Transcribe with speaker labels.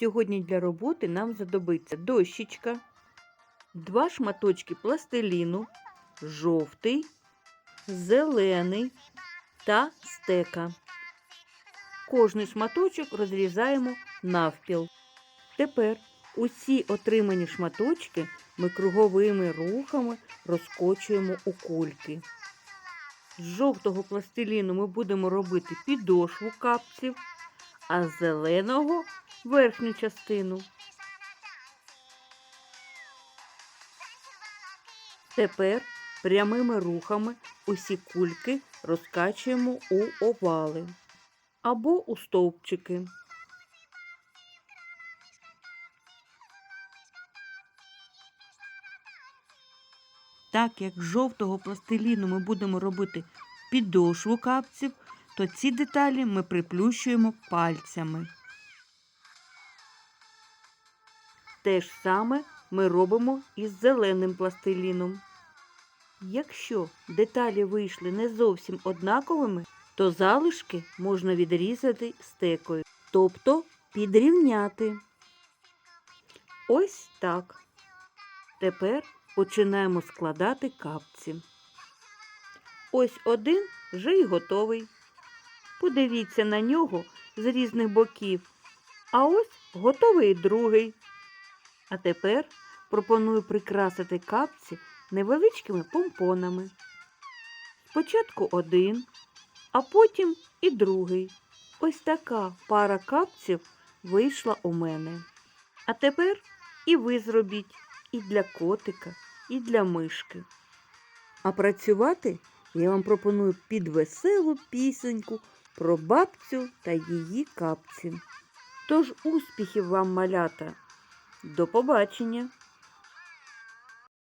Speaker 1: Сьогодні для роботи нам знадобиться дощечка, два шматочки пластиліну, жовтий, зелений та стека. Кожний шматочок розрізаємо навпіл. Тепер усі отримані шматочки ми круговими рухами розкочуємо у кульки. З жовтого пластиліну ми будемо робити підошву капців, а з зеленого верхню частину. Тепер прямими рухами усі кульки розкачуємо у овали або у стовпчики. Так як з жовтого пластиліну ми будемо робити підошву капців, то ці деталі ми приплющуємо пальцями. Те ж саме ми робимо із зеленим пластиліном. Якщо деталі вийшли не зовсім однаковими, то залишки можна відрізати стекою, тобто підрівняти. Ось так. Тепер починаємо складати капці. Ось один вже й готовий. Подивіться на нього з різних боків. А ось готовий другий. А тепер пропоную прикрасити капці невеличкими помпонами. Спочатку один, а потім і другий. Ось така пара капців вийшла у мене. А тепер і ви зробіть і для котика, і для мишки. А працювати я вам пропоную під веселу пісеньку про бабцю та її капці. Тож успіхів вам, малята! До побачення!